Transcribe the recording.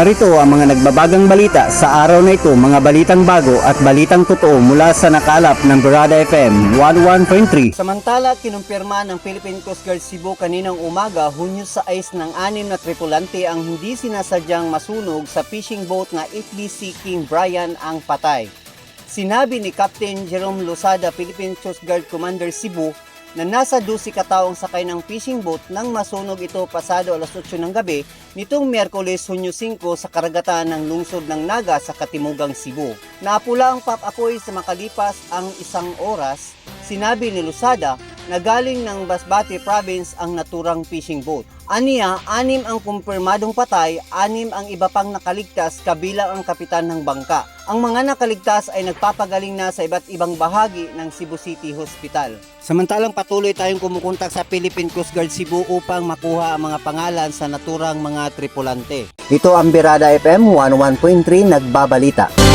Narito ang mga nagbabagang balita sa araw na ito, mga balitang bago at balitang totoo mula sa nakalap ng Barada FM 11.3. Samantala, kinumpirma ng Philippine Coast Guard Cebu kaninang umaga, hunyo sa ice ng anim na tripulante ang hindi sinasadyang masunog sa fishing boat na HBC King Brian ang patay. Sinabi ni Captain Jerome Losada, Philippine Coast Guard Commander Cebu, na nasa 12 kataong sakay ng fishing boat nang masunog ito pasado alas 8 ng gabi nitong Miyerkules Hunyo 5 sa karagatan ng lungsod ng Naga sa Katimugang Cebu. Naapula ang papakoy sa makalipas ang isang oras, sinabi ni Lusada na galing ng Basbate Province ang naturang fishing boat. Aniya, anim ang kumpirmadong patay, anim ang iba pang nakaligtas kabilang ang kapitan ng bangka. Ang mga nakaligtas ay nagpapagaling na sa iba't ibang bahagi ng Cebu City Hospital. Samantalang patuloy tayong kumukontak sa Philippine Coast Guard Cebu upang makuha ang mga pangalan sa naturang mga tripulante. Ito ang Birada FM 11.3 nagbabalita.